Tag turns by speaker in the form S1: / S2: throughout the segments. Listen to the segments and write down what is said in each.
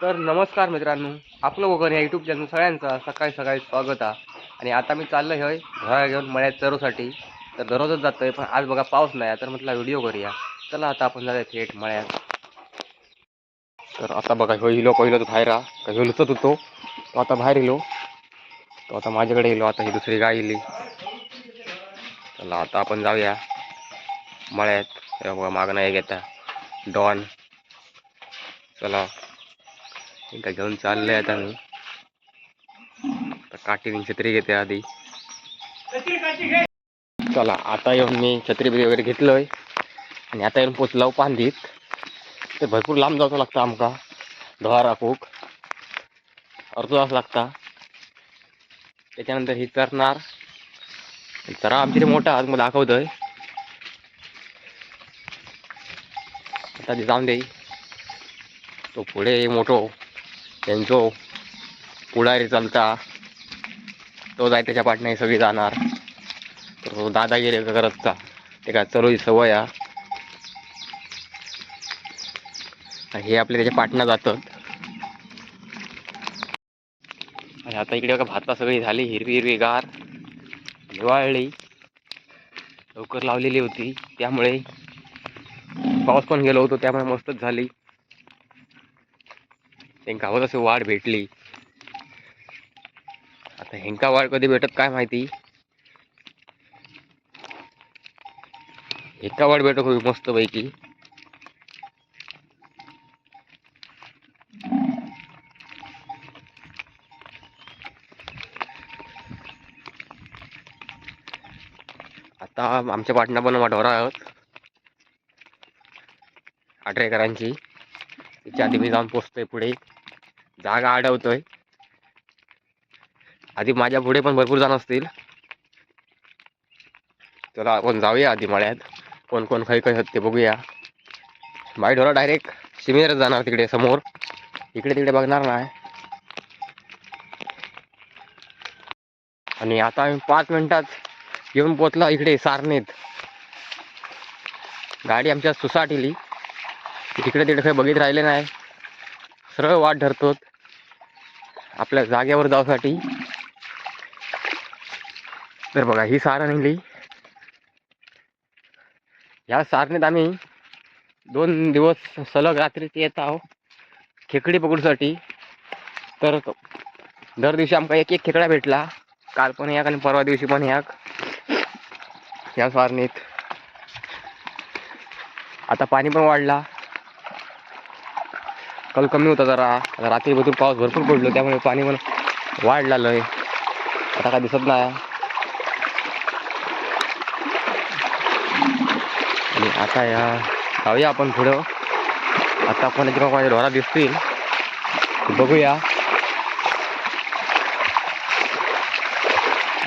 S1: तर नमस्कार मित्रांनो आपलं वगैरे या यूट्यूब चॅनल सगळ्यांचं सकाळी सकाळी स्वागत आहे. आणि आता मी चाललो आहे घरा घेऊन मळ्यात चरूसाठी. तर दररोजच जातो आहे पण आज बघा पाऊस नाही तर म्हटलं व्हिडिओ करूया. चला आता आपण जाऊया थेट मळ्यात. तर आता बघा ह्यो हिलो पहिलं तू बाहेर हा. का ह्यो लुचत होतो तो. आता बाहेर येलो तो आता माझ्याकडे येलो आता ही दुसरी गाय येली चला आता आपण जाऊया मळ्यात. बघा मागणं एक येता डॉन. चला. एकदा घेऊन चाललंय आता मी. काठी छत्री घेते आधी. चला आता येऊन मी छत्री वगैरे घेतलोय. आणि आता येऊन पोचलो पांदीत ते भरपूर लांब जावचं लागतं आमका. डोहा राखूक अर्धो तास लागता. त्याच्यानंतर ही चरणार चरा आमची मोठा आज मला दाखवतोय. आता ते जाऊन दे. तो पुढे मोठो. त्यांचो पुढारी चालता तो जाय त्याच्या पाठने सगळी जाणार. तर तो दादागिरी करतचा ते काय चलोची सवय हे आपले त्याच्या पाटणा जातात. आणि आता इकडे बघा भाता सगळी झाली हिरवी हिरवी गार. हिवाळली लवकर लावलेली होती. त्यामुळे पाऊस पण गेलो होतो त्यामुळे मस्तच झाली. त्यांका हवं तसं वाढ भेटली. आता हेंका वाढ कधी भेटत काय माहिती? एका वाढ भेटत होती मस्त पैकी आता आमच्या पाटणा पण ढोरा आहोत. आठ एकरांची त्याच्या आधी मी जाऊन पोचतोय पुढे. जागा अडवतोय आधी माझ्या पुढे पण भरपूर जण असतील. चला आपण जाऊया आधी मळ्यात. कोण कोण खाई काही आहेत ते बघूया. बाई ढोरा डायरेक्ट सिमेरच जाणार तिकडे समोर. इकडे तिकडे बघणार नाही. आणि आता आम्ही पाच मिनिटात येऊन पोचला इकडे सारणीत. गाडी आमच्या सुसाट इली. तिकडे तिकडे काही बघित राहिले नाही. सरळ वाट धरतो आपल्या जागेवर जाऊसाठी. तर बघा ही सारा निघली. ह्या सारणीत आम्ही दोन दिवस सलग रात्रीत येत आहोत खेकडी पकडूसाठी. तर दर दिवशी आमका एक एक खेकडा भेटला. काल पण याक आणि परवा दिवशी पण याक या सारणीत. आता पाणी पण वाढला. कल कमी होता जरा. आता रात्री भरपूर पाऊस भरपूर पडलो त्यामुळे पाणी पण वाढ आहे आता काय दिसत नाही. आणि आता या जाऊया आपण पुढं. आता कोणाच्या माझ्या ढोरा दिसतील बघूया.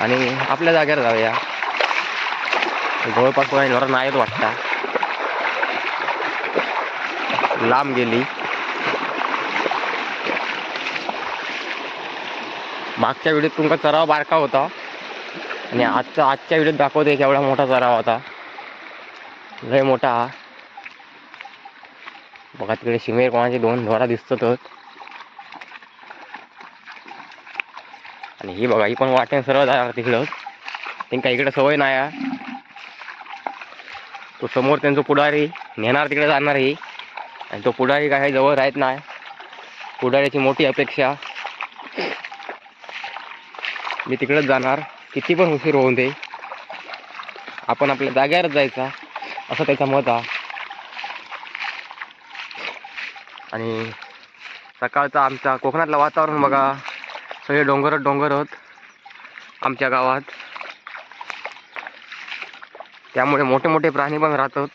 S1: आणि आपल्या जागेवर जाऊया. जवळपास कोणा ढोरा येत वाटता. लांब गेली. मागच्या व्हिडिओत तुमचा चराव बारका होता. आणि आजचा आजच्या व्हिडिओत दाखवते केवढा मोठा चराव होता. लय मोठा हा. बघा तिकडे शिमेर कोणाचे दोन ढोरा दिसतातच आणि ही बघा ही पण वाटेन सर्व जाणार तिकडं. त्यांना इकडे सवय नाही तो समोर त्यांचा पुढारी नेणार तिकडे जाणार ही आणि तो पुढारी काय जवळ राहत नाही. पुढाऱ्याची मोठी अपेक्षा. मी तिकडेच जाणार. किती पण उशीर होऊन दे. आपण आपल्या जाग्यावरच जायचा. असं त्याचा मत आहे आणि सकाळचं आमच्या कोकणातलं वातावरण बघा. सगळे डोंगरच डोंगर होत आमच्या गावात. त्यामुळे मोठे मोठे प्राणी पण राहतात.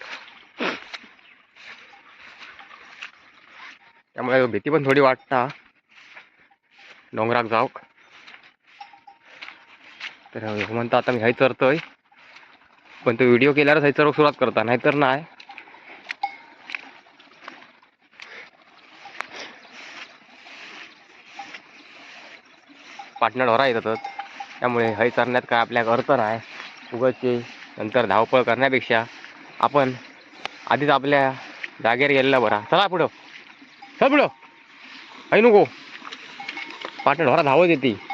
S1: त्यामुळे भीती पण थोडी वाटता. डोंगराक जाऊक. तर म्हणता आता मी हाय चरतोय. पण तो व्हिडिओ केल्यावरच हाय चरक सुरुवात करता नाहीतर नाही. पाटणा ढोरा येतातच त्यामुळे हय चरण्यात काय आपल्या अर्थ नाही. उगाचची नंतर धावपळ करण्यापेक्षा आपण आधीच आपल्या जागेवर गेलेला बरा. चला पुढं. चल पुढं. आई नको. पाटण ढोरा धावत येते.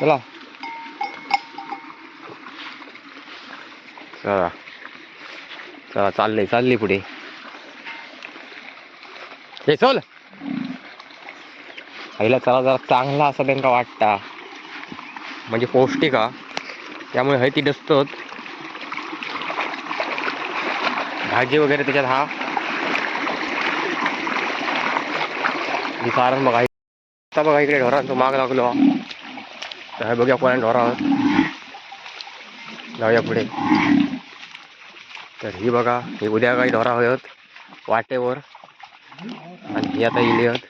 S1: चला. चला. चला चाललंय चालली पुढे. हे चल. आईला चला जरा चांगला असा त्यांना वाटता. म्हणजे पौष्टिक हा. त्यामुळे हय ती डसतत भाजी वगैरे त्याच्यात हा. कारण बघा बघा इकडे ढोरांचं माग लागलो तर बघूया कोणा ढोरा जाऊया पुढे. तर ही बघा हे उद्या काही ढोरा होत. वाटेवर. आणि ही आता इली आहेत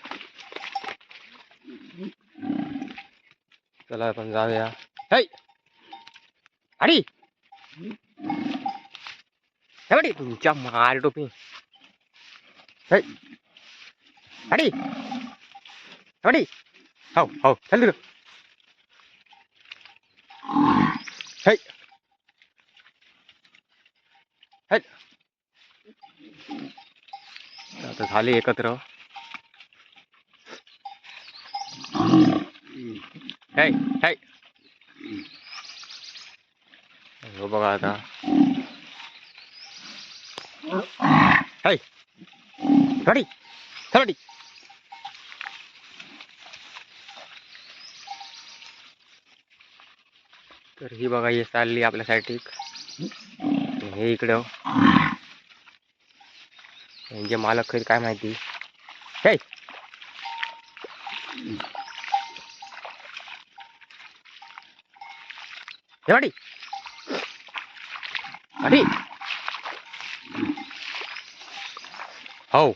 S1: चला आपण जाऊया. है! अडी! अडी तुमच्या मार टोपी. है! अडी! अडी हो हो चल तिकडं. है है आता झाले एकत्र है है हो बघा आता है रेडी रेडी तर ही बघा ही चालली आपल्यासाठी. हे इकडं. यांचे मालक आहेत काय माहिती? हे! रेडी अरे हो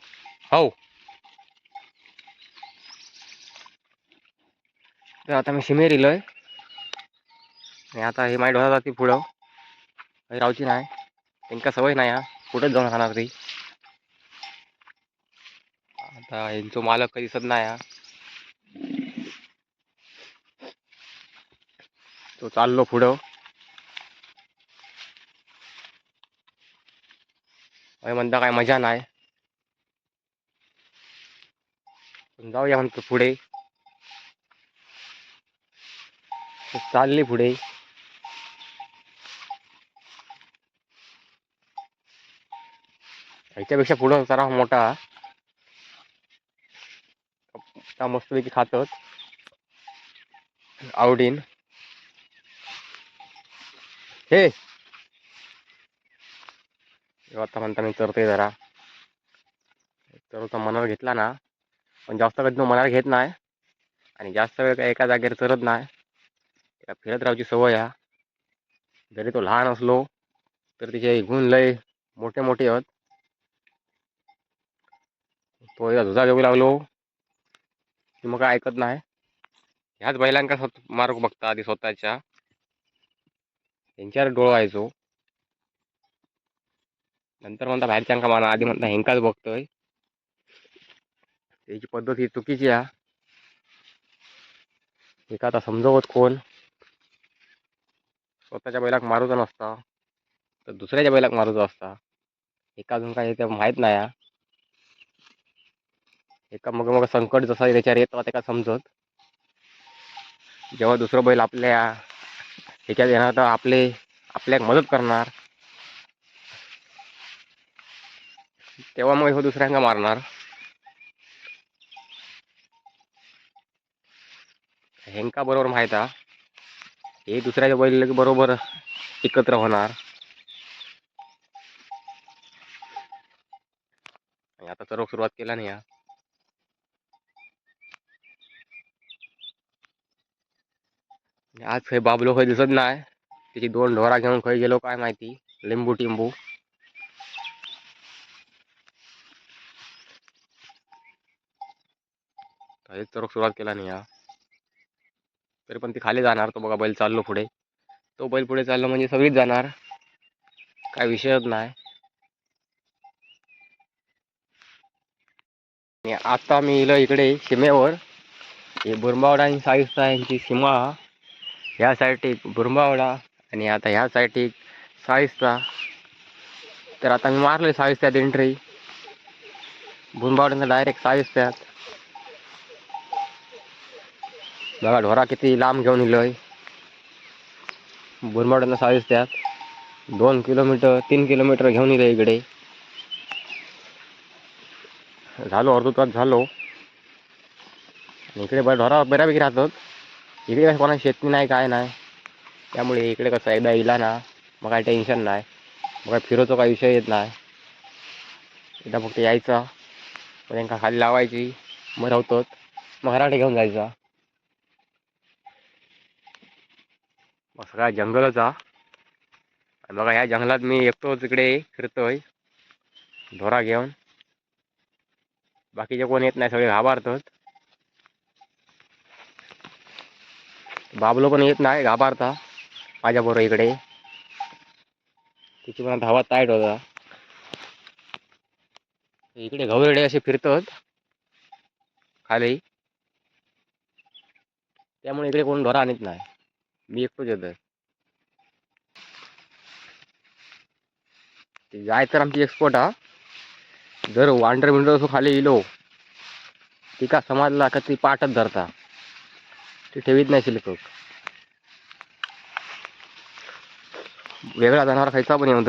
S1: हो. तर आता मी शिमेर इलोय आणि आता हे माहीत होता ती पुढं काही रावची नाही. त्यांका सवय नाही हा. कुठंच जाऊन राहणार ती. आता यांचो मालक कधी दिसत नाही हा. तो चाललो पुढं. अरे म्हणता काय मजा नाही. जाऊया म्हणतो पुढे. चालले चालली पुढे. ह्याच्यापेक्षा पुढं जरा मोठा. त्या मस्तपैकी खातात. आवडीन. हे. आता म्हणता मी चरतोय जरा. चरवता मनावर घेतला ना पण जास्त कधी तो मनावर घेत नाही. आणि जास्त वेळ काय एका जागेवर चरत नाही. त्याला फिरत राहायची सवय आहे. जरी तो लहान असलो तर तिचे गुण लय मोठे मोठे आहेत. तो एकदा झुजा घेऊ लागलो. की मग काय ऐकत नाही. ह्याच बैलांका स्वत मार्ग बघता आधी स्वतःच्या. त्यांच्यावर डोळायचो नंतर म्हणता बाहेरच्यांका माना आधी म्हणता हेंकाच बघतोय. त्याची पद्धत ही चुकीची आहे. एका आता समजवत कोण? स्वतःच्या बैलाक मारूचा नसता. तर दुसऱ्याच्या बैलाक मारूचा असता. एका अजून काय ते माहीत नाही. हा. एका मग मग संकट जसा त्याच्यावर येतो त्याला समजत? जेव्हा दुसरं बैल आपल्या ह्याच्यात येणार तर आपले आपल्या मदत करणार. तेव्हा मग हो दुसऱ्यांना मारणार. हेंका बरोबर माहीत हे. दुसऱ्याच्या बैल बरोबर एकत्र होणार. आणि आता सर्व सुरुवात केला नाही हा आणि आज खे बाबलो खंय दिसत नाही. त्याची दोन ढोरा घेऊन खंय गेलो काय माहिती. लिंबू टिंबू. हेच तर सुरुवात केला नाही हा तरी पण ती खाली जाणार तो बघा बैल चाललो पुढे. तो बैल पुढे चाललो म्हणजे सगळीच जाणार. काय विषयच नाही. आता मी इलो इकडे सीमेवर. हे बुरमावडा आणि साईस्ता यांची सीमा. ह्या साईड एक आणि आता ह्या साईड एक तर आता मी मारले त्यात एंट्री भुनबावड्यांना डायरेक्ट साळीस त्यात बघा ढोरा किती लांब घेऊन इलोय भुनबावड्यांना साळीस त्यात दोन किलोमीटर तीन किलोमीटर घेऊन इले इकडे. झालो अर्धा तास झालो. इकडे बरं ढोरा बऱ्यापैकी राहतात. इकडे कसं कोणा शेती नाही काय नाही. त्यामुळे इकडे कसं एकदा इला ना मग काय टेन्शन नाही. मग काय फिरवतो काय विषय येत नाही. एकदा फक्त यायचा. मग त्यांना खाली लावायची. मग राहतो मग घराकडे घेऊन जायचा. मग सगळा जंगलच आहे आणि बघा ह्या जंगलात मी एकटोच इकडे फिरतोय. ढोरा घेऊन. बाकीचे कोण येत नाही सगळे घाबरतात. बाबलो पण येत नाही घाबरता. माझ्याबरोबर इकडे. तिची पण धावा टाईट होता. इकडे गवळडे असे फिरतात. खाली. त्यामुळे इकडे कोण ढोरा आणत नाही. मी एकटोच येतोय. जाय तर आमची एक्सपोर्ट हा. जर वांडर विंडर असो खाली इलो ती का समाजला का ती पाठच धरता. ते ठेवीत नाही शिल्लक. वेगळा जनावर खायचा पण येऊन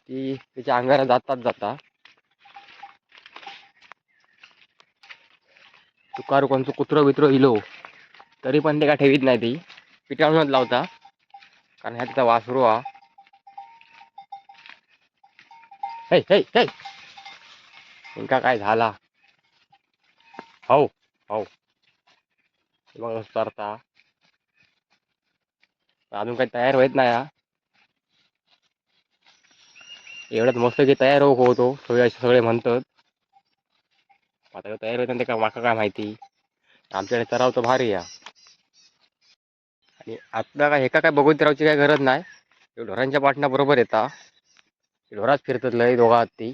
S1: ती. त्याच्या अंगाला जातात जाता. तुकारू कोणचं कुत्रं बित्र इलो. तरी पण ते काय ठेवीत नाही ती. पिटाळूनच लावता. कारण ह्या तिचा वासरू हा. हे हे हे. काय झाला? हो. हो हे बघा करता. अजून काही तयार होत नाही हा. एवढ्यात मस्त की तयार हो होतो सगळे असे सगळे म्हणतात. आता काय तयार होत ते का माका काय माहिती. आमच्याकडे तराव तर भारी या आणि आता काय एका काय बघून तरावची काय गरज नाही. ढोरांच्या पाटणा बरोबर येता. ढोराच फिरतात लय दोघा ती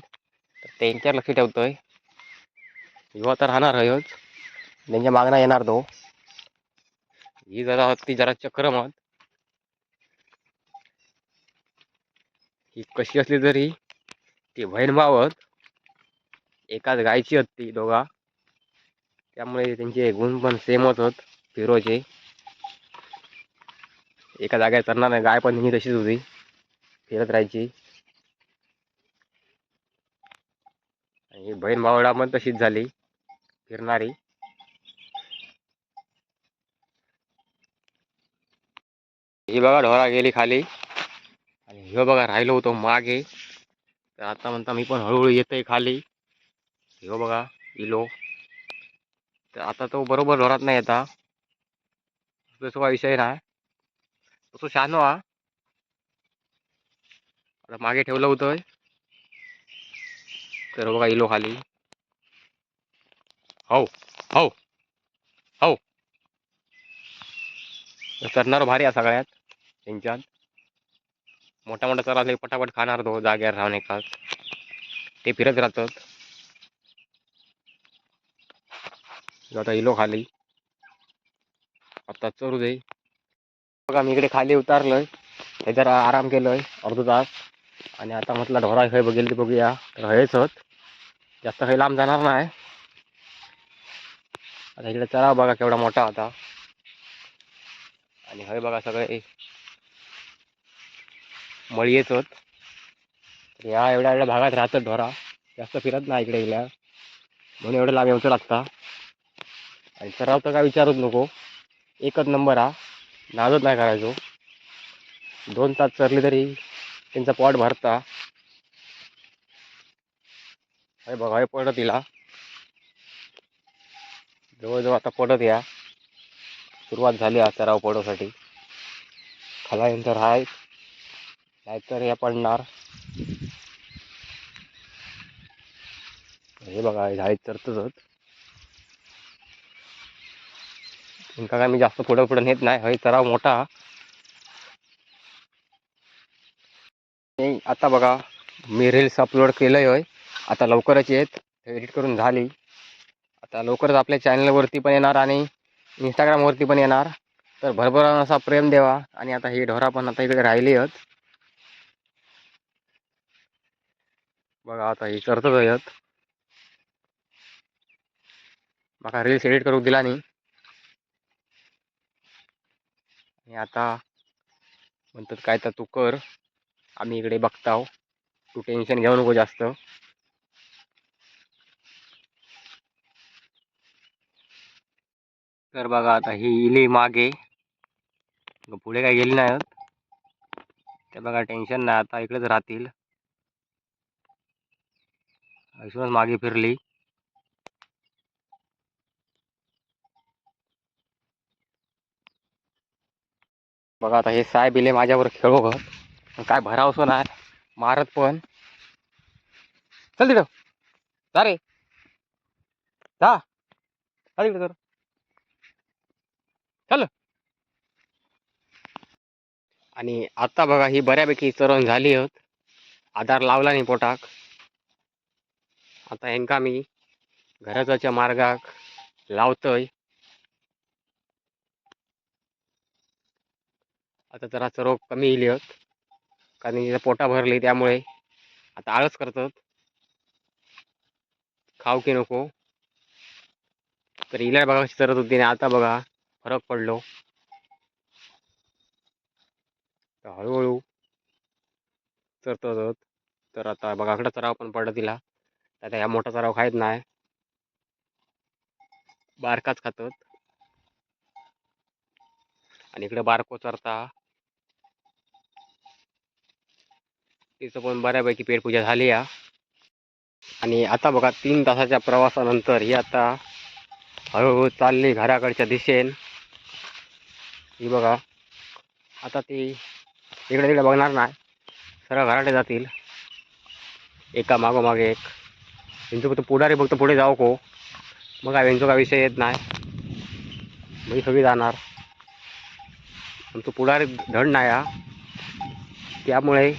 S1: त्यांच्यावर लक्ष ठेवतोय. युवा तर राहणार हयोच. त्यांच्या मागणा येणार तो. ही जरा ती जरा चक्रमत ही कशी असली तरी ती बहीण भावत एकाच गायची होत ती दोघा. त्यामुळे त्यांचे गुण पण सेमच होत फिरोचे. एका जागेवर चरणार नाही गाय पण नेहमी तशीच होती फिरत राहायची. आणि बहीण भावडा पण तशीच झाली फिरणारी. ही बघा ढोरा गेली खाली. आणि ह्यो बघा राहिलो होतो मागे. तर आता म्हणता मी पण हळूहळू येतोय खाली. ह्यो बघा इलो. तर आता तो बरोबर ढोरात नाही येता. तसं काय विषय नाही. तसं शहाणो हा. आता मागे ठेवलं होतं तर बघा इलो खाली. हो हो हो. करणार भारी आहे सगळ्यात. त्यांच्यात मोठा मोठा चरा असले पटापट खाणार तो जाग्यावर राहून एकाच ते फिरत राहतात. आता इलो खाली. आता चरू दे. बघा मी इकडे खाली उतारलोय. हे जरा आराम केलोय अर्धा तास. आणि आता म्हटलं ढोरा हे बघेल ते बघूया. तर हेच होत. जास्त काही लांब जाणार नाही. आता इकडे चरा बघा केवढा मोठा होता. आणि हय बघा सगळे. मळी येत होत या एवढ्या एवढ्या भागात राहतात ढोरा. जास्त फिरत नाही इकडे गेल्या म्हणून एवढं लांब यायचं लागता. आणि सराव तर काय विचारूच नको. एकच नंबर हा. नाजत नाही करायचो. दोन तास चरले तरी त्यांचा पॉट भरता. हे बघा हे पडत तिला जवळजवळ आता पडत या. सुरुवात झाली हा सराव पडोसाठी खालायनंतर हाय. नाहीतर या पडणार. हे बघा हे चरतच तुमका काय मी जास्त पुढं पुढं नेत नाही. हे सराव मोठा. आता बघा मी रील्स अपलोड केलंय होय. आता लवकरच येत. एडिट करून झाली. आता लवकरच आपल्या चॅनलवरती पण येणार आणि इंस्टाग्रामवरती पण येणार. तर भरभरून असा प्रेम देवा. आणि आता ही ढोरा पण आता इकडे राहिली आहेत. बघा आता हे करतो यात माका रील्स एडिट करूक दिला नाही आणि आता म्हणतात काय तर तू कर. आम्ही इकडे बघताव. तू टेन्शन घेऊ नको जास्त. तर बघा आता ही इली मागे. पुढे काय गेली नाही ते बघा टेन्शन नाही आता इकडेच राहतील. ऐसूनच मागे फिरली. बघा आता हे साहेब इले माझ्यावर खेळो ग काय भरावसो नाही मारत पण. चल तिथं. जा रे. जा. तिकडे तर चल. आणि आता बघा ही बऱ्यापैकी चरण झाली आहेत. आधार लावला नाही पोटाक आता ह्यांका मी घराच्या मार्गाक लावतोय. आता जरा चरव कमी येईल आहेत कारण पोटा भरली त्यामुळे आता आळस करतात. खाऊ की नको. तर हिला बघा कशी चरत होती आणि आता बघा फरक पडलो. तर हळूहळू चरत तर आता बघाकडं चराव पण पडलं तिला. आता ह्या मोठा चराव खायत नाही बारकाच खातात. आणि इकडे बारको चरता. तिचं पण बऱ्यापैकी पेटपूजा झाली या. आणि आता बघा तीन तासाच्या प्रवासानंतर ही आता हळूहळू चालली घराकडच्या दिशेन. ही बघा आता ती इकडे तिकडे बघणार नाही सरळ घराकडे जातील. एका मागोमागे एक. यांचं फक्त पुढारी फक्त पुढे जाऊ को. मग काय यांचा काय विषय येत नाही. मग सगळी जाणार. आमचं पुढारी धड नाही हा. त्यामुळे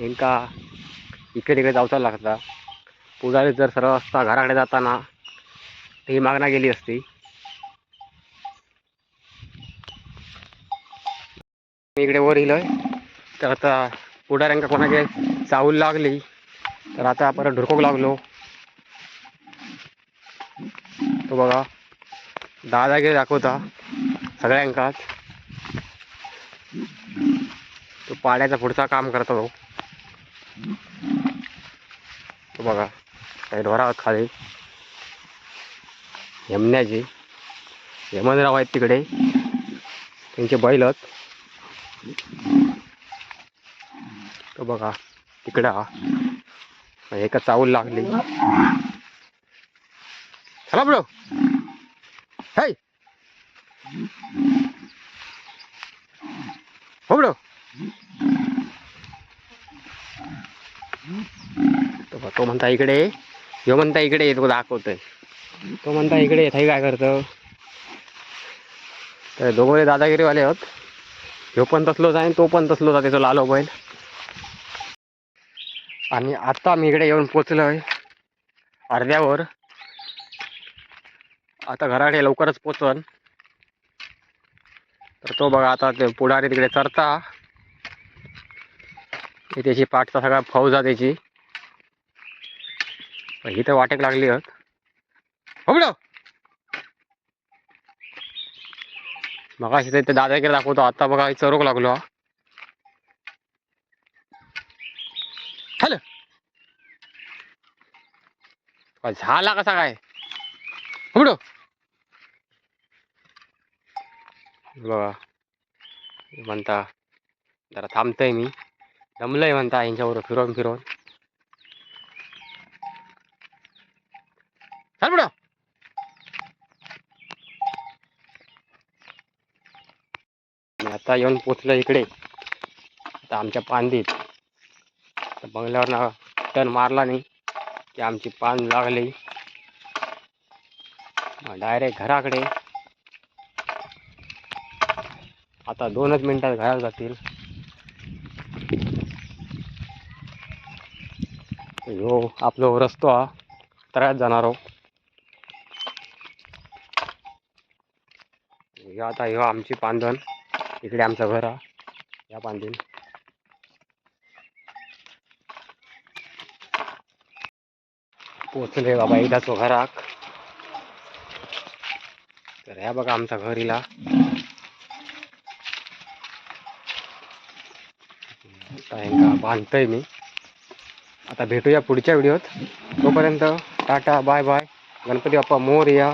S1: यांका इकडे तिकडे जाऊचा लागता पुढारी जर सरळ असता घराकडे जाताना ही मागणा गेली असती. मी इकडे वर येलोय तर आता पुढाऱ्यांका कोणाकडे चावूल लागली. तर आता परत ढुरकोक लागलो. तो बघा दहा जागे दाखवता सगळ्यांकाच तो पाण्याचा पुढचा काम करतो तो तो बघा काही ढोरा खाली. यमण्याची यमनराव आहेत तिकडे. त्यांचे बैल आहेत. तो बघा तिकडं हा. म्हणजे एका चावल लागली. चला बडो हाय हो बडो तो तो म्हणता इकडे यो. म्हणता इकडे येतो दाखवतोय. तो म्हणता इकडे येत काय करतो? तर दोघे दादागिरीवाले आहोत. ह्यो पण तसलोच आहे तो पण तसलोच आहे त्याचा लालो बैल आणि आता मी इकडे येऊन पोचलोय अर्ध्यावर. आता घराकडे लवकरच पोचन. तर तो बघा आता ते पुढारी तिकडे चरता त्याची पाठचा सगळा फौजा त्याची. ही तर वाटेक लागली आहेत हो. बेटा मग अशी ते दाखवतो आता बघा चरोक लागलो. हा. हॅलो काय झाला कसा काय? उघडो. बघा. म्हणता जरा थांबतोय मी. दमलंय म्हणता यांच्यावर फिरवून फिरवून. चाल बुडो आता येऊन पोचलं इकडे. आता आमच्या पांदीत. बंगल्यावर ना टर्न मारला नाही. की आमची पान लागली. डायरेक्ट घराकडे. आता दोनच मिनिटात घरात जातील. ह्यो आपलो रस्तो हा त्रास जाणारो हो. ह्यो आता ह्यो आमची पांधन इकडे आमचं घर हा. या पांदीन पोचले बाबा एकदाच घराक तर ह्या बघा आमचा घरीला. आता ह्यांका बांधतोय मी. आता भेटूया पुढच्या व्हिडिओत. तोपर्यंत tata bye bye. Ganpati Bappa Morya